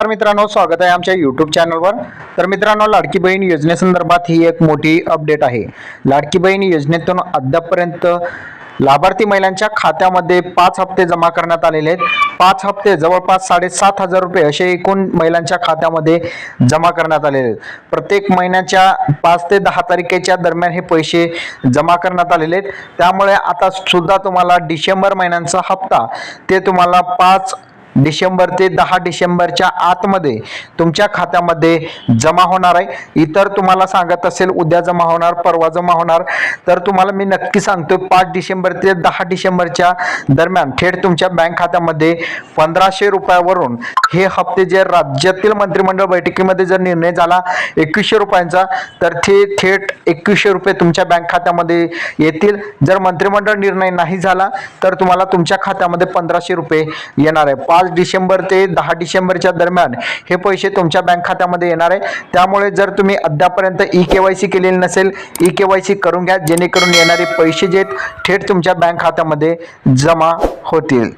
तर मित्रांनो स्वागत आहे आमच्या यूट्यूब चॅनलवर तर मित्रांनो लाडकी बहीण योजनेसंदर्भात ही एक मोठी अपडेट आहे. लाडकी बहीण योजनेतून अद्यापपर्यंत लाभार्थी महिलांच्या खात्यामध्ये पाच हप्ते जमा करण्यात आलेले आहेत. पाच हप्ते जवळपास साडेसात हजार रुपये असे एकूण महिलांच्या खात्यामध्ये जमा करण्यात आलेले आहेत. प्रत्येक महिन्याच्या पाच ते दहा तारखेच्या दरम्यान हे पैसे जमा करण्यात आलेले आहेत. त्यामुळे आता सुद्धा तुम्हाला डिसेंबर महिन्यांचा हप्ता ते तुम्हाला पाच डिसेंबर ते दहा डिसेंबरच्या आतमध्ये तुमच्या खात्यामध्ये जमा होणार आहे. इतर तुम्हाला सांगत असेल उद्या जमा होणार परवा जमा होणार. तर तुम्हाला मी नक्की सांगतो पाच डिसेंबर ते दहा डिसेंबरच्या दरम्यान थेट तुमच्या बँक खात्यामध्ये पंधराशे रुपयावरून हे हप्ते जे राज्यातील मंत्रिमंडळ बैठकीमध्ये जर निर्णय झाला एकवीसशे रुपयांचा तर ते थेट एकवीसशे रुपये तुमच्या बँक खात्यामध्ये येतील. जर मंत्रिमंडळ निर्णय नाही झाला तर तुम्हाला तुमच्या खात्यामध्ये पंधराशे रुपये येणार आहे. पाच डिसेंबर ते दहा डिसेंबरच्या दरम्यान हे पैसे तुमच्या बँक खात्यामध्ये येणार आहे. त्यामुळे जर तुम्ही अद्यापर्यंत ई के वाय सी केलेली नसेल ई के वाय सी करून घ्या जेणेकरून येणारे पैसे जे थेट तुमच्या बँक खात्यामध्ये जमा होतील.